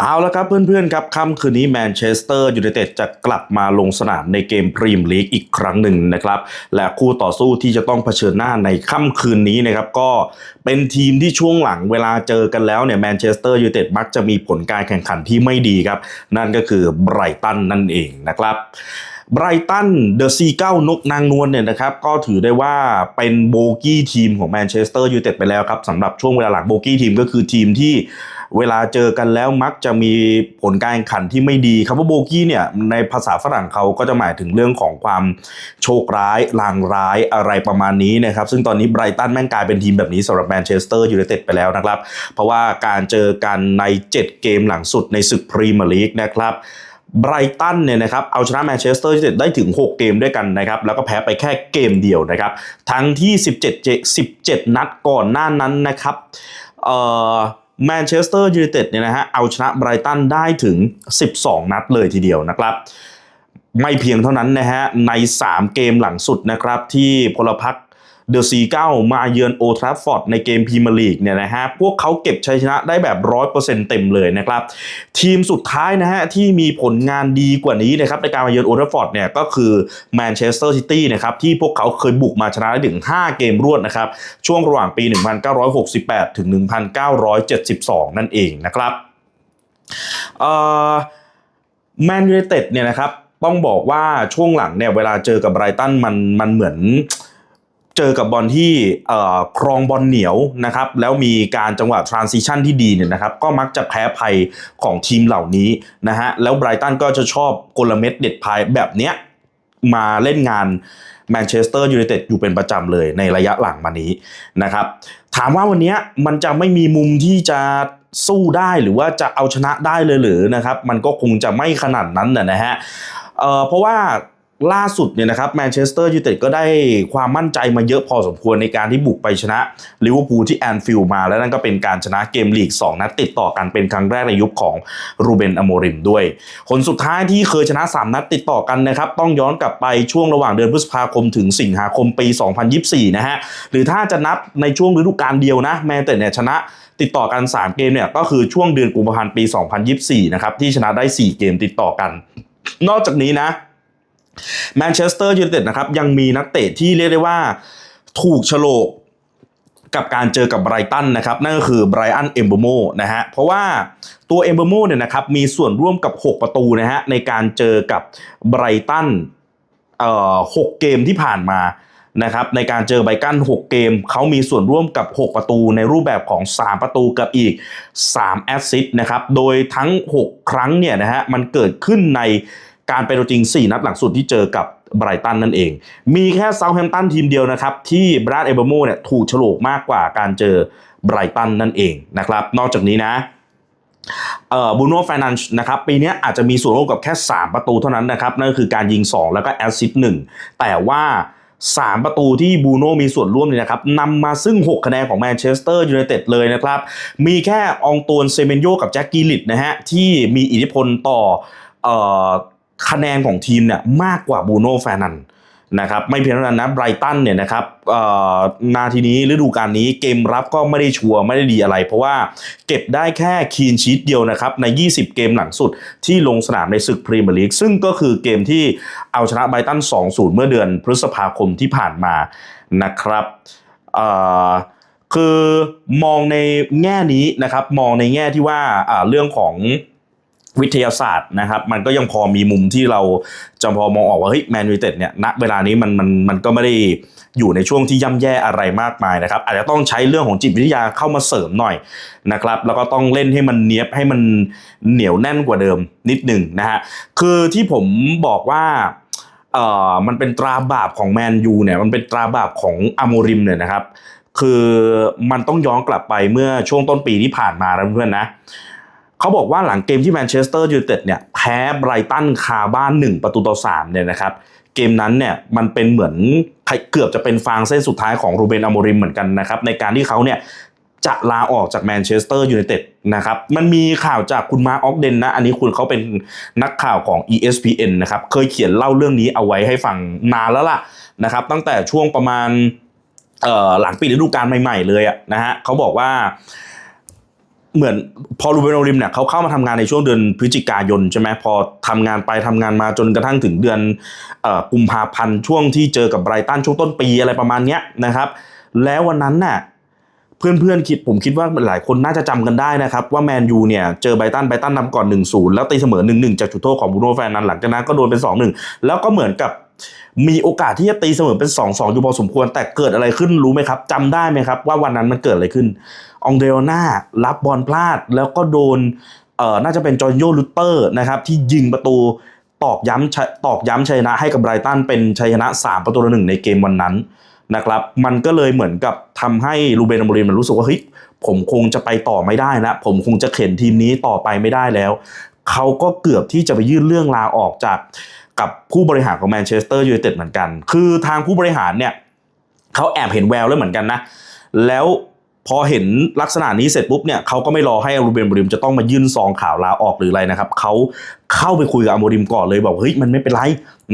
เอาละครับเพื่อนๆครับค่ำคืนนี้แมนเชสเตอร์ยูไนเต็ดจะกลับมาลงสนามในเกมพรีเมียร์ลีกอีกครั้งหนึ่งนะครับ และคู่ต่อสู้ที่จะต้องเผชิญหน้าในค่ำคืนนี้นะครับก็เป็นทีมที่ช่วงหลังเวลาเจอกันแล้วเนี่ยแมนเชสเตอร์ยูไนเต็ดมักจะมีผลการแข่งขันที่ไม่ดีครับ นั่นก็คือไบรตันนั่นเองนะครับ ไบรตันเดอะซีเก้านกนางนวลเนี่ยนะครับก็ถือได้ว่าเป็นโบกี้ทีมของแมนเชสเตอร์ยูไนเต็ดไปแล้วครับสำหรับช่วงเวลาหลังโบกี้ทีมก็คือทีมที่เวลาเจอกันแล้วมักจะมีผลการแข่งขันที่ไม่ดีคำว่าโบกี้เนี่ยในภาษาฝรั่งเขาก็จะหมายถึงเรื่องของความโชคร้ายลางร้ายอะไรประมาณนี้นะครับซึ่งตอนนี้ไบรตันแม่งกลายเป็นทีมแบบนี้สำหรับแมนเชสเตอร์ยูไนเต็ดไปแล้วนะครับ เพราะว่าการเจอกันใน 7 เกมหลังสุดในศึกพรีเมียร์ลีกนะครับ ไบรตันเนี่ยนะครับเอาชนะแมนเชสเตอร์ยูไนเต็ดได้ถึง 6 เกมด้วยกันนะครับแล้วก็แพ้ไปแค่เกมเดียวนะครับ ทั้งที่ 17เจ17 นัดก่อนหน้านั้นนะครับเอ่อแมนเชสเตอร์ยูไนเต็ดเนี่ยนะฮะเอาชนะไบรตันได้ถึง 12 นัดเลยทีเดียวนะครับ ไม่เพียงเท่านั้นนะฮะใน 3 เกมหลังสุดนะครับที่พลพรรค เดอะซีเก้ามาเยือนโอทราฟฟอร์ดในเกมพรีเมียร์ลีกเนี่ยนะฮะพวกเขาเก็บชัยชนะได้แบบ 100%เต็มเลยนะครับ ทีมสุดท้ายนะฮะที่มีผลงานดีกว่านี้นะครับในการมาเยือนโอทราฟฟอร์ดเนี่ยก็คือแมนเชสเตอร์ซิตี้นะครับที่พวกเขาเคยบุกมาชนะได้ถึง 5 เกมรวดนะครับช่วงระหว่างปี 1968 ถึง 1972 นั่นเองนะครับเอ่อแมนยูไนเต็ดเนี่ยนะครับต้องบอกว่าช่วงหลังเนี่ยเวลาเจอกับไบรตันมันมันเหมือน เจอกับบอลที่ครองบอลเหนียวนะครับแล้วมีการจังหวะ transition ที่ดีเนี่ยนะครับก็มักจะแพ้ภัยของทีมเหล่านี้นะฮะแล้วไบรตันก็จะชอบกลเม็ดเด็ดพายแบบเนี้ยมาเล่นงานแมนเชสเตอร์ยูไนเต็ดอยู่เป็นประจำเลยในระยะหลังมานี้นะครับ ถามว่าวันนี้มันจะไม่มีมุมที่จะสู้ได้หรือว่าจะเอาชนะได้เลยหรือนะครับ มันก็คงจะไม่ขนาดนั้นนะนะฮะเเพราะว่า ล่าสุดเนี่ยนะครับแมนเชสเตอร์ยูไนเต็ดก็ได้ความมั่นใจมาเยอะพอสมควรในการที่บุกไปชนะลิเวอร์พูลที่แอนฟิลด์มา แล้วนั่นก็เป็นการชนะเกมลีก 2 นัดติดต่อกันเป็นครั้งแรกในยุคของรูเบนอโมริมด้วย คนสุดท้ายที่เคยชนะ 3 นัดติดต่อกันนะครับ ต้องย้อนกลับไปช่วงระหว่างเดือนพฤษภาคมถึงสิงหาคมปี 2024 นะฮะ หรือถ้าจะนับในช่วงฤดูกาลเดียวนะแมนเต็ดเนี่ยชนะติดต่อกัน 3 เกมเนี่ยก็คือช่วงเดือนกุมภาพันธ์ปี 2024 นะครับที่ชนะได้ 4 เกมติดต่อกัน นอกจากนี้นะ แมนเชสเตอร์ยูไนเต็ดนะครับยังมีนักเตะที่เรียกได้ว่าถูกโฉลกกับการเจอกับไบรตันนะครับนั่นก็คือไบรอันเอมเบโมนะฮะเพราะว่าตัวเอมเบโมเนี่ยนะครับมีส่วนร่วมกับ 6 ประตูนะฮะในการเจอกับไบรตันเอ่อ6เกมที่ผ่านมานะครับในการเจอไบรตัน6 เกม เขามีส่วนร่วมกับ 6 ประตูในรูปแบบของ 3 ประตูกับอีก3แอสซิสต์นะครับโดยทั้ง 6 ครั้งเนี่ยนะฮะมันเกิดขึ้นใน การเป็นตัวจริง 4 นัดหลังสุดที่เจอกับไบรตันนั่นเอง มีแค่เซาท์แฮมป์ตันทีมเดียวนะครับ ที่บราดเอเบอร์โมเนี่ยถูกฉลกมากกว่าการเจอไบรตันนั่นเองนะครับ นอกจากนี้นะเอ่อบูโน่แฟนันช์นะครับปีนี้อาจจะมีส่วนร่วมกับแค่ 3 ประตูเท่านั้นนะครับ นั่นก็คือการยิง 2 แล้วก็แอสซิสต์หนึ่งแต่ว่า 3 ประตูที่บูโน่มีส่วนร่วมเนี่ยนะครับนำมาซึ่ง 6 คะแนนของแมนเชสเตอร์ยูไนเต็ดเลยนะครับ มีแค่อองตวนเซเมนโยกับแจ็คกิลิตนะฮะที่มีอิทธิพลต่ออ คะแนนของทีมเนี่ยมากกว่าบูโน่แฟนันนะครับไม่เพียงเท่านั้นนะไบรตันเนี่ยนะครับเอ่อนาทีนี้ฤดูกาลนี้เกมรับก็ไม่ได้ชัวร์ไม่ได้ดีอะไร เพราะว่าเก็บได้แค่คีนชีตเดียวนะครับใน 20 เกมหลังสุดที่ลงสนามในศึกพรีเมียร์ลีกซึ่งก็คือเกมที่เอาชนะไบรตัน 2-0 เมื่อเดือนพฤษภาคมที่ผ่านมานะครับเอ่อคือมองในแง่นี้นะครับมองในแง่ที่ว่าเรื่องของ วิทยาศาสตร์นะครับ มันก็ยังพอมีมุมที่เราจะพอมองออกว่าเฮ้ยแมนยูเต็ดเนี่ยณเวลานี้มันมันมันก็ไม่ได้อยู่ในช่วงที่ย่ำแย่อะไรมากมายนะครับ อาจจะต้องใช้เรื่องของจิตวิทยาเข้ามาเสริมหน่อยนะครับ แล้วก็ต้องเล่นให้มันเนี้ยบให้มันเหนียวแน่นกว่าเดิมนิดหนึ่งนะฮะคือที่ผมบอกว่าเอ่อมันเป็นตราบาปของแมนยูเนี่ยมันเป็นตราบาปของอโมริมเนี่ยนะครับ คือมันต้องย้อนกลับไปเมื่อช่วงต้นปีที่ผ่านมานะเพื่อนๆนะ เขาบอกว่าหลังเกมที่แมนเชสเตอร์ยูไนเต็ดเนี่ยแพ้ไบรตันคาบ้าน 1 ประตูต่อ3เนี่ยนะครับเกมนั้นเนี่ยมันเป็นเหมือนเกือบจะเป็นฟางเส้นสุดท้ายของรูเบนอโมริมเหมือนกันนะครับในการที่เขาเนี่ยจะลาออกจากแมนเชสเตอร์ยูไนเต็ดนะครับมันมีข่าวจากคุณมาร์คออกเดนนะ อันนี้คุณเขาเป็นนักข่าวของ ESPN นะครับเคยเขียนเล่าเรื่องนี้เอาไว้ให้ฟังนานแล้วล่ะนะครับตั้งแต่ช่วงประมาณหลังปีฤดูกาลใหม่ ๆ เลยอะนะฮะเขาบอกว่า เหมือนพอรูเบนโอริมเนี่ยเขาเข้ามาทำงานในช่วงเดือนพฤศจิกายนใช่ไหมพอทำงานไปทำงานมาจนกระทั่งถึงเดือนกุมภาพันธ์ช่วงที่เจอกับไบรตันช่วงต้นปีอะไรประมาณเนี้ยนะครับ แล้ววันนั้นน่ะเพื่อนๆคิดผมคิดว่าหลายคนน่าจะจำกันได้นะครับ ว่าแมนยูเนี่ยเจอไบรตันไบรตันนำก่อน 1-0 แล้วตีเสมอ 1-1 จากจุดโทษของบูโน่แฟร์นันหลังจากนั้นก็โดนเป็น 2-1 แล้วก็เหมือนกับ มีโอกาสที่จะตีเสมอเป็น 2-2 อยู่พอสมควร แต่เกิดอะไรขึ้นรู้ไหมครับจำได้ไหมครับ ว่าวันนั้นมันเกิดอะไรขึ้น องเดโอนารับบอลพลาด แล้วก็โดนเอ่อน่าจะเป็นจอร์นโยลูเตอร์นะครับที่ยิงประตูตอกย้ำตอกย้ำชัยนะให้กับไบรตันเป็นชัยชนะ 3 ประตูต่อหนึ่งในเกมวันนั้นนะครับ มันก็เลยเหมือนกับทำให้ลูเบนอมรินมันรู้สึกว่าเฮ้ยผมคงจะไปต่อไม่ได้แล้วผมคงจะเข็นทีมนี้ต่อไปไม่ได้แล้ว เขาก็เกือบที่จะไปยื่นเรื่องลาออกจาก กับผู้บริหารของแมนเชสเตอร์ยูไนเต็ดเหมือนกัน คือทางผู้บริหารเนี่ยเขาแอบเห็นแววแล้วเหมือนกันนะ แล้วพอเห็นลักษณะนี้เสร็จปุ๊บเนี่ยเขาก็ไม่รอให้อลูเบนอโมริมจะต้องมายื่นซองข่าวลาออกหรืออะไรนะครับเขาเข้าไปคุยกับอโมริมก่อนเลยบอกเฮ้ยมันไม่เป็นไร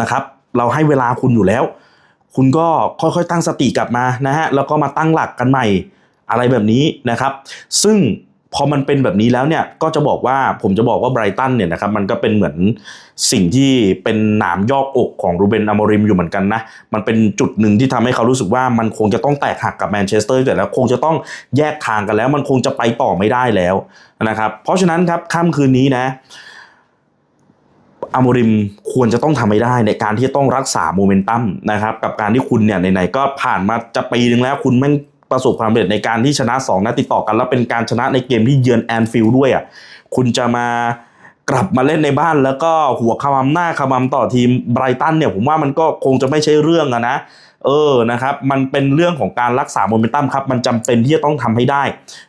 นะครับเราให้เวลาคุณอยู่แล้ว คุณก็ค่อยๆตั้งสติกลับมานะฮะแล้วก็มาตั้งหลักกันใหม่อะไรแบบนี้นะครับ ซึ่ง พอมันเป็นแบบนี้แล้วเนี่ยก็จะบอกว่าผมจะบอกว่าไบรตันเนี่ยนะครับมันก็เป็นเหมือนสิ่งที่เป็นหนามยอกอกของรูเบนอโมริมอยู่เหมือนกันนะ มันเป็นจุดหนึ่งที่ทำให้เขารู้สึกว่ามันคงจะต้องแตกหักกับแมนเชสเตอร์แต่แล้วคงจะต้องแยกทางกันแล้ว มันคงจะไปต่อไม่ได้แล้วนะครับ เพราะฉะนั้นครับค่ำคืนนี้นะอโมริมควรจะต้องทำให้ได้ในการที่จะต้องรักษาโมเมนตัมนะครับกับการที่คุณเนี่ยไหนๆก็ผ่านมาจะปีนึงแล้วคุณแม่ง ประสบความสำเร็จในการที่ชนะ2นัดติดต่อกันแล้วเป็นการชนะในเกมที่เยือนแอนฟิลด์ด้วยอะคุณจะมากลับมาเล่นในบ้านแล้วก็หัวขมำหน้าขมำต่อทีมไบรตันเนี่ยผมว่ามันก็คงจะไม่ใช่เรื่องอะนะเออนะครับมันเป็นเรื่องของการรักษาโมเมนตัมครับมันจำเป็นที่จะต้องทำให้ได้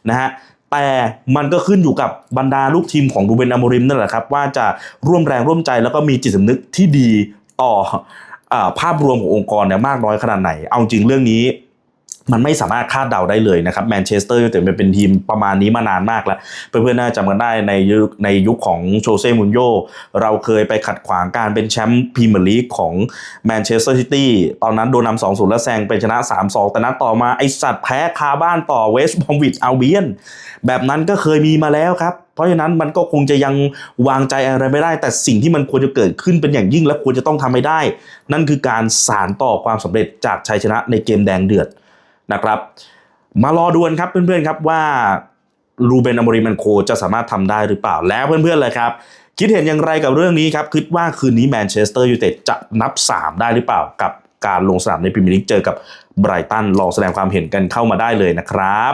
นะฮะแต่มันก็ขึ้นอยู่กับบรรดาลูกทีมของรูเบนอโมริมนั่นแหละครับว่าจะร่วมแรงร่วมใจแล้วก็มีจิตสำนึกที่ดีต่ออภาพรวมขององค์กรเนี่ยมากน้อยขนาดไหน เอาจริงเรื่องนี้ มันไม่สามารถคาดเดาได้เลยนะครับแมนเชสเตอร์ยูไนเต็ดเป็นทีมประมาณนี้มานานมากแล้ว เพื่อนๆน่าจะจำกันได้ในยุคในยุคของโชเซ่มุนโยเราเคยไปขัดขวางการเป็นแชมป์พรีเมียร์ลีกของแมนเชสเตอร์ซิตี้ตอนนั้นโดนนำสองศูนย์แล้วแซงเป็นชนะ 3-2 แต่นัดต่อมาไอสัตว์แพ้คาบ้านต่อเวสต์บอมวิดอัลเบียนแบบนั้นก็เคยมีมาแล้วครับ เพราะฉะนั้นมันก็คงจะยังวางใจอะไรไม่ได้ แต่สิ่งที่มันควรจะเกิดขึ้นเป็นอย่างยิ่งและควรจะต้องทำให้ได้ นั่นคือการสานต่อความสำเร็จจากชัยชนะในเกมแดงเดือด นะครับ มารอดูนครับเพื่อนๆครับว่ารูเบนอโมริมันโคจะสามารถทำได้หรือเปล่าแล้วเพื่อนๆเลยครับ คิดเห็นอย่างไรกับเรื่องนี้ครับ คิดว่าคืนนี้แมนเชสเตอร์ยูไนเต็ดจะนับ 3 ได้หรือเปล่ากับการลงสนามในพรีเมียร์ลีกเจอกับไบรตันลองแสดงความเห็นกันเข้ามาได้เลยนะครับ